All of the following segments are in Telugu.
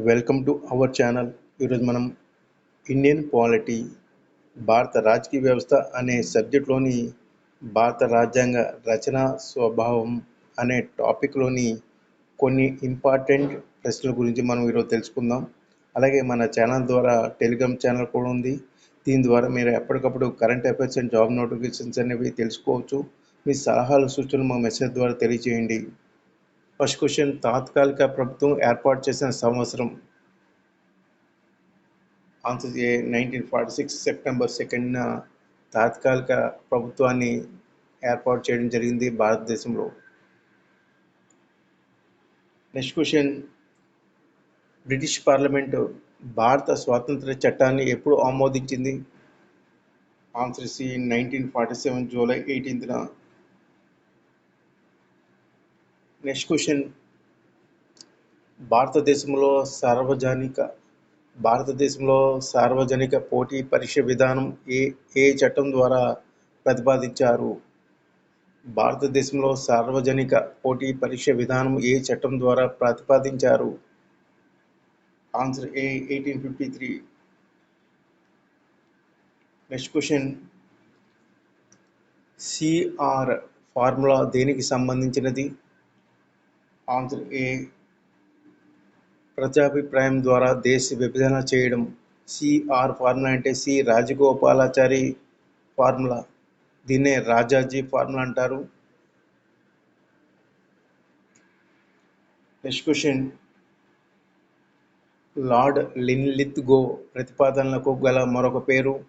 Welcome to our channel. ఈరోజు మనం ఇండియన్ పాలిటీ భారత రాజకీయ వ్యవస్థ అనే సబ్జెక్ట్లోని భారత రాజ్యాంగ రచన స్వభావం అనే టాపిక్లోని కొన్ని ఇంపార్టెంట్ ప్రశ్నల గురించి మనం ఈరోజు తెలుసుకుందాం. అలాగే మన ఛానల్ ద్వారా టెలిగ్రామ్ ఛానల్ కూడా ఉంది. దీని ద్వారా మీరు ఎప్పటికప్పుడు current affairs and job notifications అనేవి తెలుసుకోవచ్చు. మీ సలహాలు సూచనలు మా మెసేజ్ ద్వారా తెలియజేయండి. ఫస్ట్ క్వశ్చన్ తాత్కాలిక ప్రభుత్వం ఏర్పాటు చేసిన సంవత్సరం answer A nineteen forty six September సెకండ్న తాత్కాలిక ప్రభుత్వాన్ని ఏర్పాటు చేయడం జరిగింది భారతదేశంలో. నెక్స్ట్ క్వశ్చన్ బ్రిటిష్ పార్లమెంటు భారత స్వాతంత్ర చట్టాన్ని ఎప్పుడు ఆమోదించింది? Answer C nineteen forty seven July ఎయిటీన్త్న next question భారతదేశంలో సార్వజనిక భారతదేశంలో సార్వజనిక పోటీ పరీక్ష విధానం ఏ ఏ చట్టం ద్వారా ప్రతిపాదించారు? భారతదేశంలో సార్వజనిక పోటీ పరీక్ష విధానం ఏ చట్టం ద్వారా ప్రతిపాదించారు? Answer A eighteen fifty three next question CR formula దేనికి సంబంధించినది? ఆన్సర్ ఏ ప్రజాభిప్రాయం ద్వారా దేశ విభజన చేయడం? సిఆర్ ఫార్ములా అంటే సి రాజగోపాలాచారి ఫార్ములా. దీన్నే రాజాజీ ఫార్ములా అంటారు. Next question. Lord Linlithgow ప్రతిపాదనలకు గల మరొక పేరు.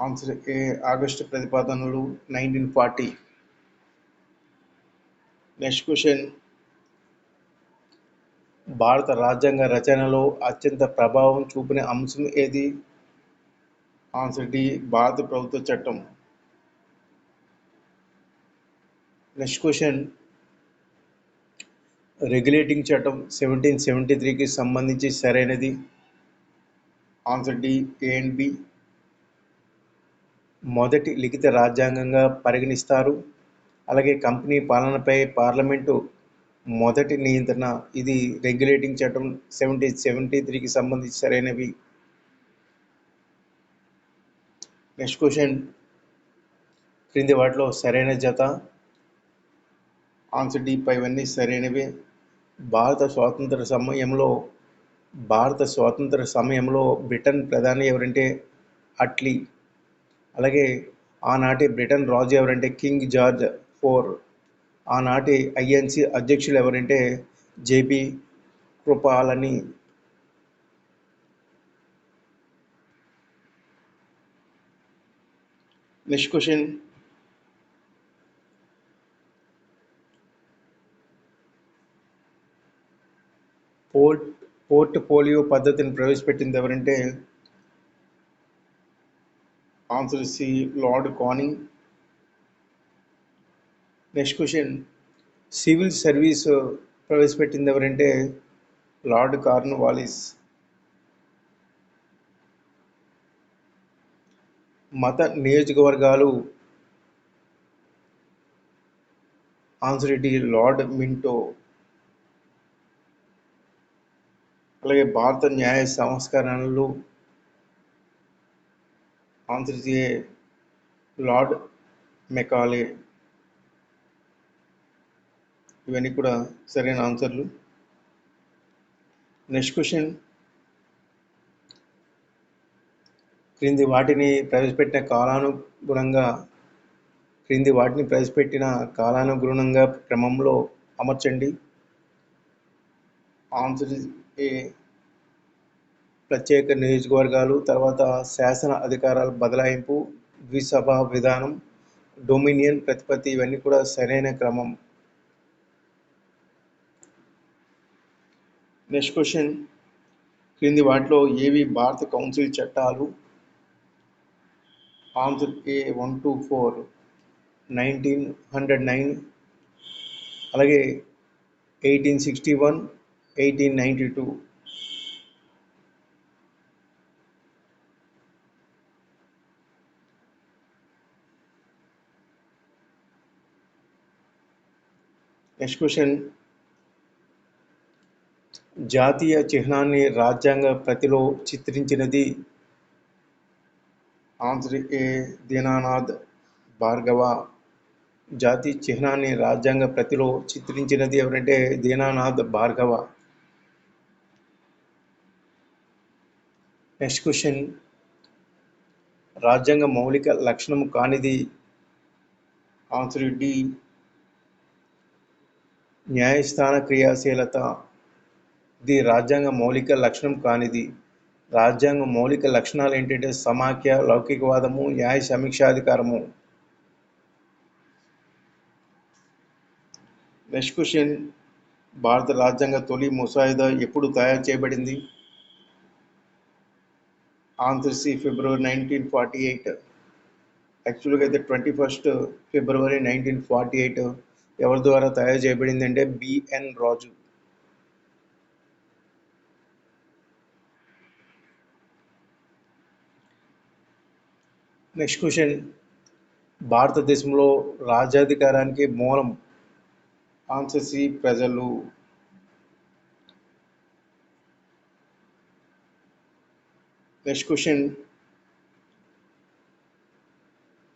ఆన్సర్ ఏ ఆగస్టు ప్రతిపాదనలు నైన్టీన్ ఫార్టీ. Next question. భారత రాజ్యాంగ రచనలో అత్యంత ప్రభావం చూపిన అంశం ఏది? ఆన్సర్ డి భారత ప్రభుత్వ చట్టం. Next question. రెగ్యులేటింగ్ చట్టం సెవెంటీన్ సెవెంటీ త్రీకి సంబంధించి సరైనది? Answer D A and B. మొదటి లిఖిత రాజ్యాంగంగా పరిగణిస్తారు. అలాగే కంపెనీ పాలనపై పార్లమెంటు మొదటి నియంత్రణ ఇది రెగ్యులేటింగ్ చట్టం సెవెంటీ సెవెంటీ త్రీకి సంబంధించి సరైనవి. నెక్స్ట్ క్వశ్చన్ క్రింది వాటిలో సరైన జత. ఆన్సర్ డి ఇవన్నీ సరైనవి. భారత స్వాతంత్ర సమయంలో భారత స్వాతంత్ర సమయంలో బ్రిటన్ ప్రధాని ఎవరంటే అట్లీ. అలాగే ఆనాటి బ్రిటన్ రాజు ఎవరంటే కింగ్ జార్జ్ ఫోర్. ఆనాటి ఐఎన్సి అధ్యక్షులు ఎవరంటే JP Kripalani. Next question. Port portfolio పద్ధతిని ప్రవేశపెట్టింది ఎవరంటే answer C Lord Canning. Next question civil service ప్రవేశపెట్టింది ఎవరంటే లార్డ్ కార్న్ వాలిస్. మత నియోజకవర్గాలు ఆన్సర్ డి లార్డ్ మింటో. అలాగే భారత న్యాయ సంస్కరణలు ఆన్సర్ ఏ లార్డ్ మెకాలే. ఇవన్నీ కూడా సరైన ఆన్సర్లు. Next question. క్రింది వాటిని ప్రవేశపెట్టిన కాలానుగుణంగా క్రింది వాటిని ప్రవేశపెట్టిన కాలానుగుణంగా క్రమంలో అమర్చండి. Answer A. ప్రత్యేక నియోజకవర్గాలు తర్వాత శాసన అధికారాల బదలాయింపు ద్విసభ విధానం డొమినియన్ ప్రతిపత్తి ఇవన్నీ కూడా సరైన క్రమం. నెక్స్ట్ క్వశ్చన్ క్రింది వాటిలో ఏవి భారత కౌన్సిల్ చట్టాలు? Answer A one two four nineteen hundred nine అలాగే eighteen sixty one eighteen ninety two next question జాతీయ చిహ్నాన్ని రాజ్యాంగ ప్రతిలో చిత్రించినది ఆన్సర్ ఏ. దీనానాథ్ భార్గవ. జాతీయ చిహ్నాన్ని రాజ్యాంగ ప్రతిలో చిత్రించినది ఎవరంటే దీనానాథ్ భార్గవ. Next question. రాజ్యాంగ మౌలిక లక్షణం కానిది. Answer D. న్యాయస్థాన క్రియాశీలత ఇది రాజ్యాంగ మౌలిక లక్షణం కానిది. రాజ్యాంగ మౌలిక లక్షణాలు ఏంటంటే సమాఖ్య లౌకికవాదము న్యాయ సమీక్షాధికారము. Next question. భారత రాజ్యాంగ తొలి ముసాయిదా ఎప్పుడు తయారు చేయబడింది? ఆంధ్రసి ఫిబ్రవరి నైన్టీన్ ఫార్టీ ఎయిట్ యాక్చువల్గా అయితే ట్వంటీ ఫస్ట్ ఫిబ్రవరి నైన్టీన్ ఫార్టీ ఎయిట్ ఎవరి ద్వారా తయారు చేయబడింది అంటే బిఎన్ రాజు. Next question. భారతదేశంలో రాజ్యాధికారానికి మూలం ఆన్సర్ సి ప్రజలు. Next question.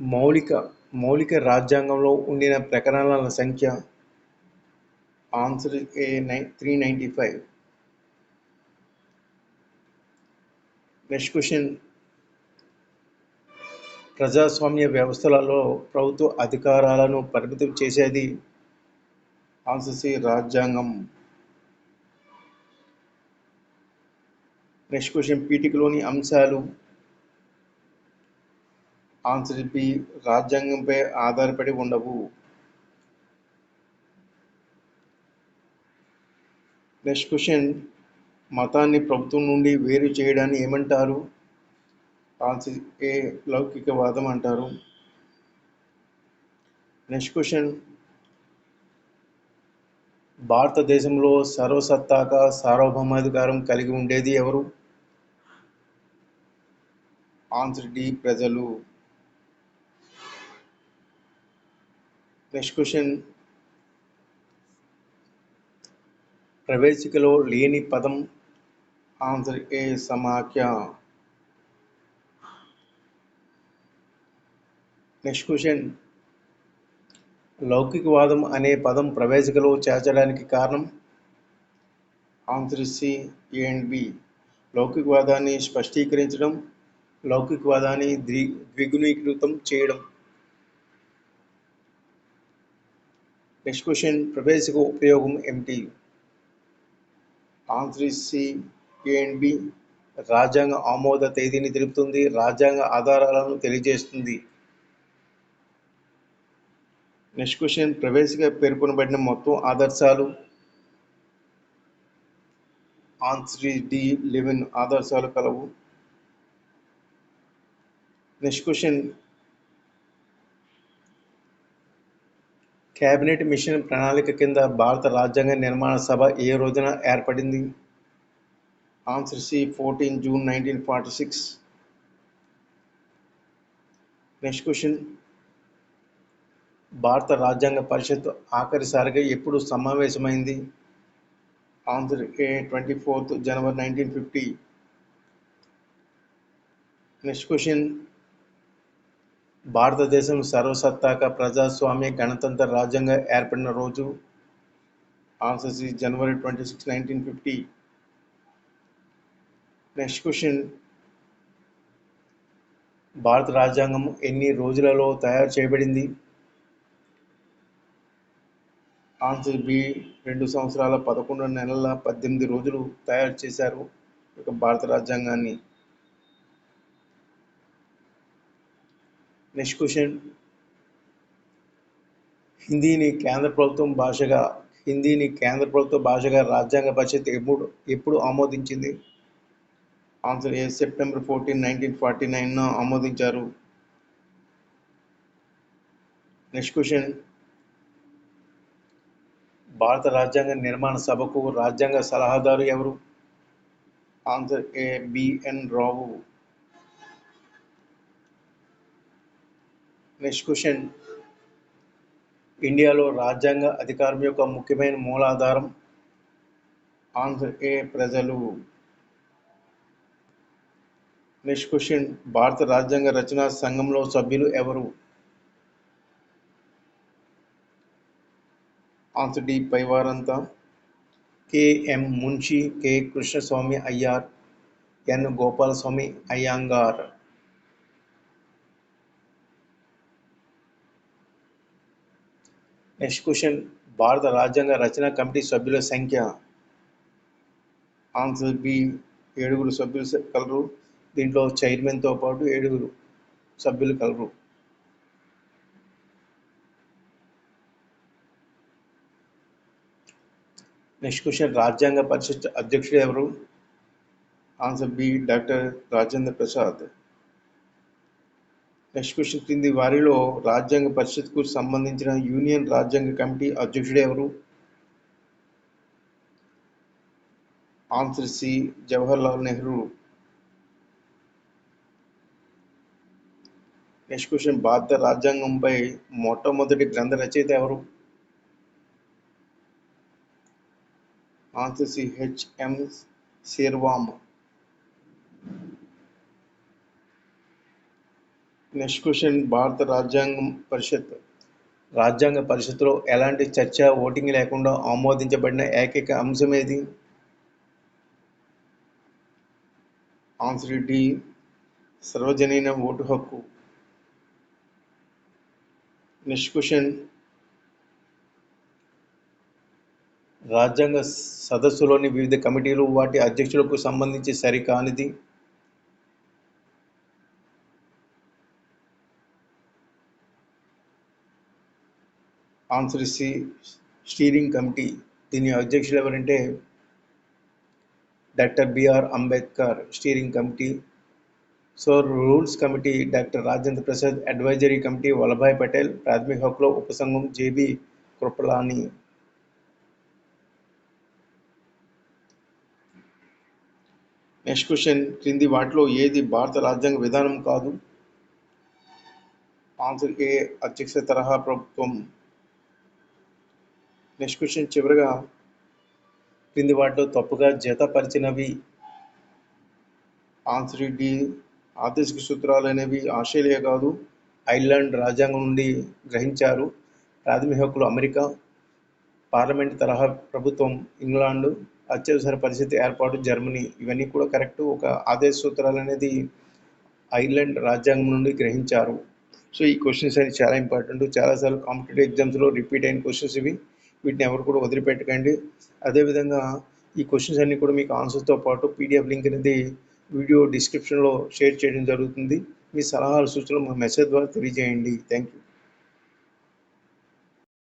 మౌలిక మౌలిక రాజ్యాంగంలో ఉండిన ప్రకరణల సంఖ్య answer A nine three ninety five. Next question. ప్రజాస్వామ్య వ్యవస్థలలో ప్రభుత్వ అధికారాలను పరిమితం చేసేది ఆన్సర్ రాజ్యాంగం. నెక్స్ట్ క్వశ్చన్ పీఠికలోని అంశాలు. ఆన్సర్ బి రాజ్యాంగంపై ఆధారపడి ఉండవు. నెక్స్ట్ క్వశ్చన్ మతాన్ని ప్రభుత్వం నుండి వేరు చేయడాన్ని ఏమంటారు? ఆన్సర్ ఏ లౌకికవాదం అంటారు. Next question. భారతదేశంలో సర్వసత్తాక సార్వభౌమాధికారం కలిగి ఉండేది ఎవరు? ఆన్సర్ డి ప్రజలు. Next question. ప్రవేశికలో లేని పదం. ఆన్సర్ ఏ సమాఖ్య. నెక్స్ట్ క్వశ్చన్ లౌకికవాదం అనే పదం ప్రవేశికలో చేర్చడానికి కారణం answer C A and B. లౌకికవాదాన్ని స్పష్టీకరించడం లౌకికవాదాన్ని ద్వి ద్విగుణీకృతం చేయడం. నెక్స్ట్ క్వశ్చన్ ప్రవేశిక ఉపయోగం ఏమిటి? Answer C A and B రాజ్యాంగ ఆమోద తేదీని తెలుపుతుంది రాజ్యాంగ ఆధారాలను తెలియజేస్తుంది. నెక్స్ట్ క్వశ్చన్ ప్రవేశిక పేర్కొనబడిన మొత్తం ఆదర్శాలు. ఆన్సర్ డి లెవెన్ ఆదర్శాలు కలవు. నెక్స్ట్ క్వశ్చన్ క్యాబినెట్ మిషన్ ప్రణాళిక కింద భారత రాజ్యాంగ నిర్మాణ సభ ఏ రోజున ఏర్పడింది? Answer C fourteen June nineteen forty six next question భారత రాజ్యాంగ పరిషత్ ఆఖరిసారిగా ఎప్పుడు సమావేశమైంది? Answer A twenty fourth January nineteen fifty. Next question. భారతదేశం సర్వసత్తాక ప్రజాస్వామ్య గణతంత్ర రాజ్యంగా ఏర్పడిన రోజు. ఆన్సర్ సి జనవరి twenty six nineteen fifty. Next question. భారత రాజ్యాంగం ఎన్ని రోజులలో తయారు చేయబడింది? ఆన్సర్ బి రెండు సంవత్సరాల పదకొండు నెలల పద్దెనిమిది రోజులు తయారు చేశారు ఒక భారత రాజ్యాంగాన్ని. నెక్స్ట్ క్వశ్చన్ హిందీని కేంద్ర ప్రభుత్వం భాషగా హిందీని కేంద్ర ప్రభుత్వ భాషగా రాజ్యాంగ పరిషత్ ఎప్పుడు ఎప్పుడు ఆమోదించింది? Answer A September fourteen nineteen forty nine ఆమోదించారు. నెక్స్ట్ క్వశ్చన్ భారత రాజ్యాంగ నిర్మాణ సభకు రాజ్యాంగ సలహాదారు ఎవరు? Answer A. B N Rao. Next question. ఇండియాలో రాజ్యాంగ అధికారం యొక్క ముఖ్యమైన మూలాధారం? Answer A. ప్రజలు. Next question. భారత రాజ్యాంగ రచనా సంఘంలో సభ్యులు ఎవరు? Answer D పైవారంతా. K M Munshi K Krishnaswami Ayyar N Gopalaswami Ayyangar. Next question భారత రాజ్యాంగ రచన కమిటీ సభ్యుల సంఖ్య. ఆన్సర్ బి ఏడుగురు సభ్యులు కలరు. దీంట్లో చైర్మన్తో పాటు ఏడుగురు సభ్యులు కలరు. నెక్స్ట్ క్వశ్చన్ రాజ్యాంగ పరిషత్ అధ్యక్షుడు ఎవరు? Answer B doctor Rajendra Prasad. Next question క్రింది వారిలో రాజ్యాంగ పరిషత్కు సంబంధించిన యూనియన్ రాజ్యాంగ కమిటీ అధ్యక్షుడు ఎవరు? Answer C Jawaharlal Nehru. Next question భారత రాజ్యాంగంపై మొట్టమొదటి గ్రంథ రచయిత ఎవరు? ఆన్సర్ సి హెచ్ఎం శేర్వామ్. నెక్స్ట్ క్వశ్చన్ భారత రాజ్యాంగం పరిషత్. రాజ్యాంగ పరిషత్తులో ఎలాంటి చర్చ ఓటింగ్ లేకుండా ఆమోదించబడిన ఏకైక అంశం ఏది? ఆన్సర్ డి సర్వజనీన ఓటు హక్కు. నెక్స్ట్ క్వశ్చన్ రాజ్యాంగ సదస్సులోని వివిధ కమిటీలు వాటి అధ్యక్షులకు సంబంధించి సరికానిది. Answer C steering committee. దీని అధ్యక్షులు ఎవరంటే doctor B R Ambedkar steering committee. So rules committee doctor Rajendra Prasad advisory committee Vallabhbhai Patel ప్రాథమిక హక్కులో ఉపసంఘం J B Kripalani. Next question క్రింది వాటిలో ఏది భారత రాజ్యాంగ విధానం కాదు? ఆన్సర్ ఏ అధ్యక్ష తరహా ప్రభుత్వం. నెక్స్ట్ క్వశ్చన్ చివరిగా క్రింది వాటిలో తప్పుగా జతపరిచినవి. ఆన్సర్ డి ఆదేశిక సూత్రాలు అనేవి ఆస్ట్రేలియా కాదు ఐర్లాండ్ రాజ్యాంగం నుండి గ్రహించారు. ప్రాథమిక హక్కులు అమెరికా పార్లమెంట్ తరహా ప్రభుత్వం ఇంగ్లాండ్. అత్యవసర పరిస్థితి ఏర్పాటు జర్మనీ. ఇవన్నీ కూడా కరెక్ట్ ఒక ఆదేశ సూత్రాలు అనేది ఐర్లాండ్ రాజ్యాంగం నుండి గ్రహించారు. సో ఈ క్వశ్చన్స్ అనేవి చాలా ఇంపార్టెంట్. చాలాసార్లు కాంపిటేటివ్ ఎగ్జామ్స్లో రిపీట్ అయిన క్వశ్చన్స్ ఇవి. వీటిని ఎవరు కూడా వదిలిపెట్టకండి. అదేవిధంగా ఈ క్వశ్చన్స్ అన్నీ కూడా మీకు ఆన్సర్స్తో పాటు పీడిఎఫ్ లింక్ అనేది వీడియో డిస్క్రిప్షన్లో షేర్ చేయడం జరుగుతుంది. మీ సలహాలు సూచనలు మా మెసేజ్ ద్వారా తెలియజేయండి. Thank you